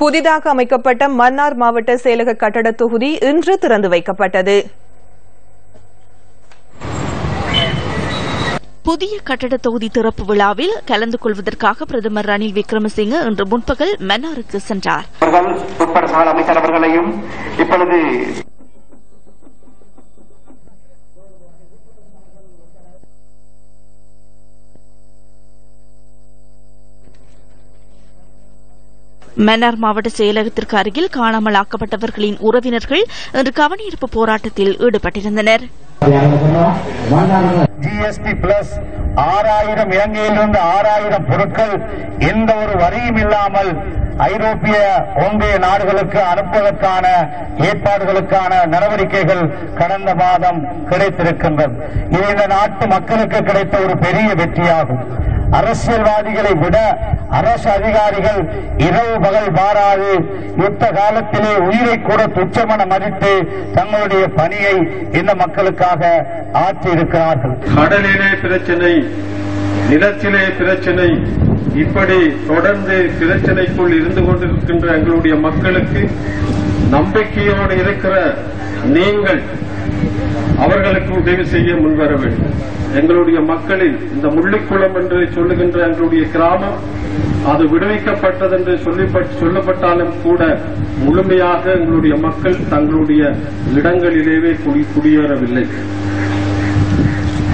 புதிதாக அமைக்கப்பட்ட மன்னார் மாவட்ட செயலக கட்டட தொகுதி இன்று திறந்து வைக்கப்பட்டது. புதிய கட்டட தொகுதி திறப்பு விழாவில் கலந்து கொள்வதற்காக பிரதமர் ரணில் விக்ரமசிங்க இன்று முன்பகல் மன்னாருக்கு சென்றார். மன்னார் மாவட்ட செயலகத்திற்கு அருகில் காணாமல் ஆக்கப்பட்டவர்களின் உறவினர்கள் இன்று கவனஈர்ப்பு போராட்டத்தில் ஈடுபட்டிருந்தனர். ஜிஎஸ்டி பிளஸ் ஆறாயிரம் இலங்கையிலிருந்து ஆறாயிரம் பொருட்கள் எந்த ஒரு வரியும் இல்லாமல் ஐரோப்பிய ஒன்றிய நாடுகளுக்கு அனுப்புவதற்கான ஏற்பாடுகளுக்கான நடவடிக்கைகள் கடந்த மாதம் கிடைத்திருக்கின்றது. இது இந்த நாட்டு மக்களுக்கு கிடைத்த ஒரு பெரிய வெற்றியாகும். அரசியல்வாதிகளை விட அரசு அதிகாரிகள் இரவு பகல் பாராது. யுத்த காலத்திலே உயிரை கூட துச்சமென மதித்து தங்களுடைய பணியை இந்த மக்களுக்காக ஆற்றி இருக்கிறார்கள். கடலிலே பிரச்சனை நிலத்திலே பிரச்சனை இப்படி தொடர்ந்து பிரச்சனைக்குள் இருந்து கொண்டிருக்கின்ற எங்களுடைய மக்களுக்கு நம்பிக்கையோடு இருக்கிற நீங்கள் அவர்களுக்கு உதவி செய்ய முன்வர வேண்டும். எங்களுடைய மக்களில் இந்த முள்ளிக்குளம் என்று சொல்லுகின்ற எங்களுடைய கிராமம் அது விடுவிக்கப்பட்டது என்று சொல்லப்பட்டாலும் கூட முழுமையாக எங்களுடைய மக்கள் தங்களுடைய இடங்களிலேயே குடியேறவில்லை.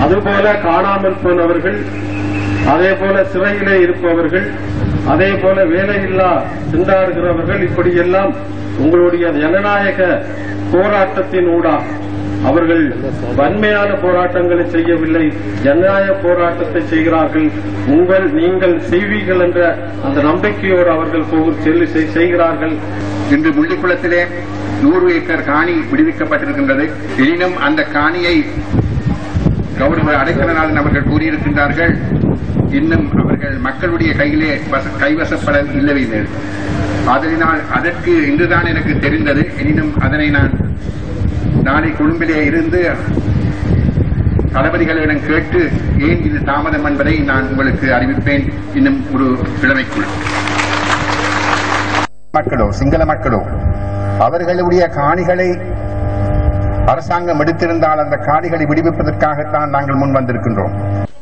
அதுபோல காணாமல் போனவர்கள் அதே போல சிறையிலே இருப்பவர்கள் அதே போல வேலையில்லா திண்டாடுகிறவர்கள் இப்படியெல்லாம் உங்களுடைய ஜனநாயக போராட்டத்தின் ஊடாக அவர்கள் வன்மையான போராட்டங்களை செய்யவில்லை. ஜனநாயக போராட்டத்தை செய்கிறார்கள். உங்கள் நீங்கள் செய்வீர்கள் என்ற அந்த நம்பிக்கையோடு அவர்கள் செல்லு செய்கிறார்கள். இன்று முள்ளிக்குளத்திலே நூறு ஏக்கர் காணி விடுவிக்கப்பட்டிருக்கின்றது. எனினும் அந்த காணியை கவர்னர் அடைக்கலநாதன் அவர்கள் கூறியிருக்கின்றார்கள். இன்னும் அவர்கள் மக்களுடைய கையிலே வச- கைவசப்பட இல்லவில்லை அதனால் அதற்கு இன்றுதான் எனக்கு தெரிந்தது. எனினும் அதனை நான் நாளை கொழும்பிலே இருந்து தளபதிகளிடம் கேட்டு ஏன் இது தாமதம் என்பதை நான் உங்களுக்கு அறிவிப்பேன். இன்னும் ஒரு கிழமைக்குள் மக்களோ சிங்கள மக்களோ அவர்களுடைய காணிகளை அரசாங்கம் எடுத்திருந்தால் அந்த காணிகளை விடுவிப்பதற்காகத்தான் நாங்கள் முன் வந்திருக்கின்றோம்.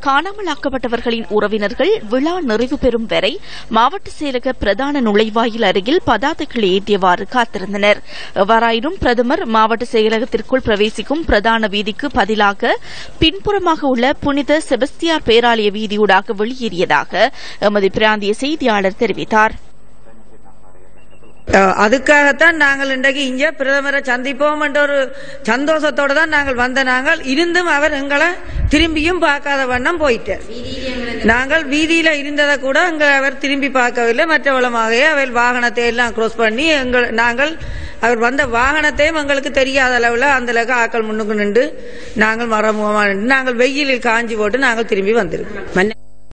காணாமலாக்கப்பட்டவர்களின் உறவினர்கள் விழா நிறைவு பெறும் வரை மாவட்ட செயலக பிரதான நுழைவாயில் அருகில் பதாதைகளை ஏற்றியவாறு காத்திருந்தனர். எவ்வாறாயினும் பிரதமர் மாவட்ட செயலகத்திற்குள் பிரவேசிக்கும் பிரதான வீதிக்கு பதிலாக பின்புறமாக உள்ள புனித செபஸ்தியார் பேராலய வீதியூடாக வெளியேறியதாக எமது பிராந்திய செய்தியாளர் தெரிவித்தாா் அதுக்காகத்தான் நாங்கள் இன்றைக்கு இங்கே பிரதமரை சந்திப்போம் என்ற ஒரு சந்தோஷத்தோட தான் நாங்கள் வந்த நாங்கள். இருந்தும் அவர் எங்களை திரும்பியும் பார்க்காத வண்ணம் போயிட்டார். நாங்கள் வீதியில இருந்ததை கூட அங்க அவர் திரும்பி பார்க்கவில்லை. மற்றவளமாகவே அவர் வாகனத்தை எல்லாம் க்ரோஸ் பண்ணி எங்கள் நாங்கள் அவர் வந்த வாகனத்தையும் எங்களுக்கு தெரியாத அளவில் அந்த அளவுக்கு ஆக்கள் முன்னுக்கு நின்று நாங்கள் மரமுகமாக நின்று நாங்கள் வெயிலில் காஞ்சி போட்டு நாங்கள் திரும்பி வந்திருக்கோம்.